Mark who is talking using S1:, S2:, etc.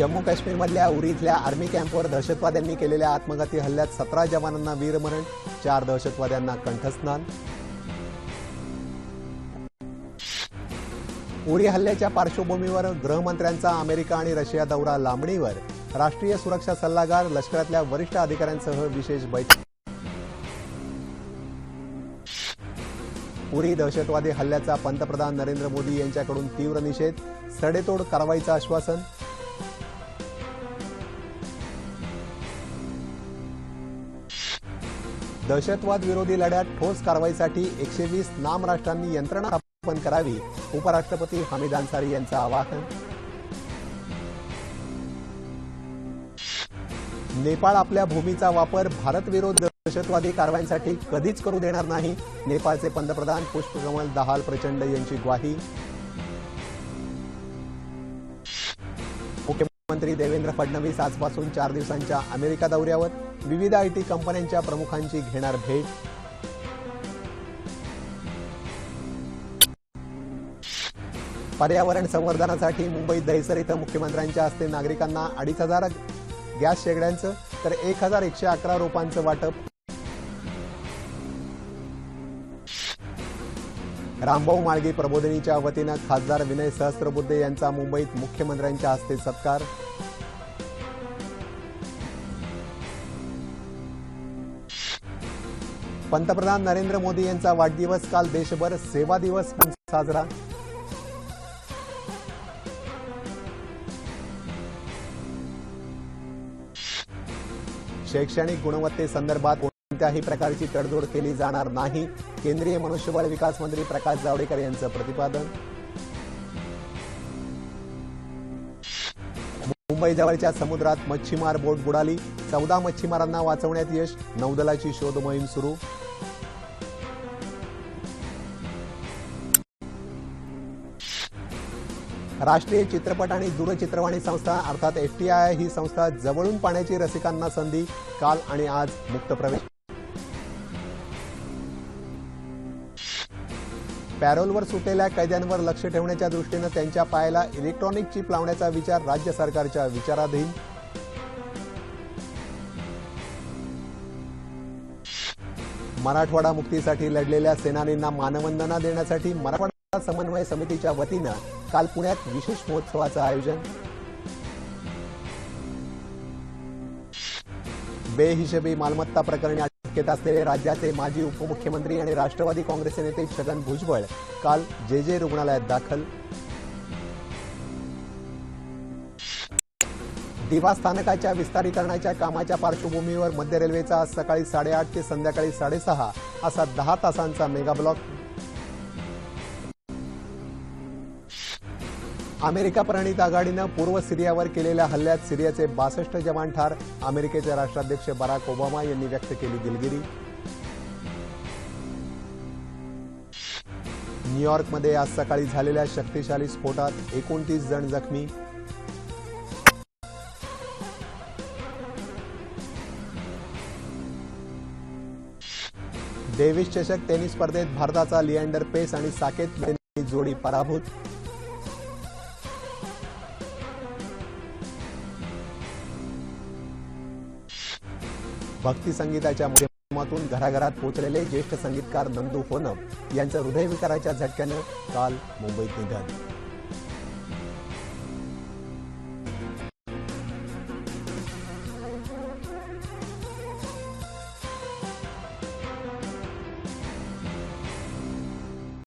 S1: जम्मू काश्मीरमधल्या उरी इथल्या आर्मी कॅम्पवर दहशतवाद्यांनी केलेल्या आत्मघाती हल्ल्यात सतरा जवानांना वीरमरण चार दहशतवाद्यांना कंठस्नान. उरी हल्ल्याच्या पार्श्वभूमीवर गृहमंत्र्यांचा अमेरिका आणि रशिया दौरा लांबणीवर. राष्ट्रीय सुरक्षा सल्लागार लष्करातल्या वरिष्ठ अधिकाऱ्यांसह विशेष बैठक. उरी दहशतवादी हल्ल्याचा पंतप्रधान नरेंद्र मोदी यांच्याकडून तीव्र निषेध सडेतोड कारवाईचं आश्वासन दहशतवाद विरोधी लढ्यात ठोस कारवाईसाठी एकशे वीस नाम राष्ट्रांनी यंत्रणा स्थापन करावी उपराष्ट्रपती हमीद अन्सारी यांचं आवाहन. नेपाळ आपल्या भूमीचा वापर भारतविरोध दहशतवादी कारवायांसाठी कधीच करू देणार नाही. नेपाळचे पंतप्रधान पुष्पकमल दहाल प्रचंड यांची ग्वाही. मुख्यमंत्री देवेंद्र फडणवीस आजपासून चार दिवसांच्या अमेरिका दौऱ्यावर विविध आयटी कंपन्यांच्या प्रमुखांची घेणार भेट. पर्यावरण संवर्धनासाठी मुंबईत दहिसर इथं मुख्यमंत्र्यांच्या हस्ते नागरिकांना अडीच हजार गॅस शेगड्यांचं तर एक हजार एकशे अकरा रोपांचं वाटप रामभाऊ माळगी प्रबोधिनीच्या वतीनं खासदार विनय सहस्त्रबुद्धे यांचा मुंबईत मुख्यमंत्र्यांच्या हस्ते सत्कार. पंतप्रधान नरेंद्र मोदी यांचा वाढदिवस काल देशभर सेवा दिवस साजरा. शैक्षणिक गुणवत्तेसंदर्भात कोणत्याही प्रकारची तडजोड केली जाणार नाही. केंद्रीय मनुष्यबळ विकास मंत्री प्रकाश जावडेकर यांचं प्रतिपादन. मुंबई जवळच्या समुद्रात मच्छीमार बोट बुडाली. चौदा मच्छीमारांना वाचवण्यात यश. नौदलाची शोध मोहीम सुरू. राष्ट्रीय चित्रपट आणि दूरचित्रवाणी संस्था अर्थात एफटीआय ही संस्था जवळून पाण्याची रसिकांना संधी. काल आणि आज मुक्त प्रवेश. पॅरोलवर सुटलेल्या कैद्यांवर लक्ष ठेवण्याच्या दृष्टीनं त्यांच्या पायाला इलेक्ट्रॉनिक चिप लावण्याचा विचार राज्य सरकारच्या विचाराधीन. मराठवाडा मुक्तीसाठी लढलेल्या सेनानींना मानवंदना देण्यासाठी मराठवाडा समन्वय समितीच्या वतीनं काल पुण्यात विशेष महोत्सवाचं आयोजन. बेहिशेबी मालमत्ता प्रकरणी अटकेत असलेले राज्याचे माजी उपमुख्यमंत्री आणि राष्ट्रवादी काँग्रेसचे नेते छगन भुजबळ काल जे जे रुग्णालयात दाखल. दिवा स्थानकाच्या विस्तारीकरणाच्या कामाच्या पार्श्वभूमीवर मध्य रेल्वेचा आज सकाळी साडेआठ ते संध्याकाळी साडेसहा असा दहा तासांचा मेगाब्लॉक अमेरिका प्रणित आघाडीनं पूर्व सिरियावर केलेल्या हल्ल्यात सिरियाचे बासष्ट जवान ठार अमेरिकेचे राष्ट्राध्यक्ष बराक ओबामा यांनी व्यक्त केली दिलगिरी. न्यूयॉर्कमध्ये आज सकाळी झालेल्या शक्तिशाली स्फोटात एकोणतीस जण जखमी. डेव्हिस चषक टेनिस स्पर्धेत भारताचा लिएंडर पेस आणि साकेत जोडी पराभूत. भक्ती संगीताच्या माध्यमातून घराघरात पोहोचलेले ज्येष्ठ संगीतकार नंदू होनम यांचं हृदयविकाराच्या झटक्यानं काल मुंबईत निधन.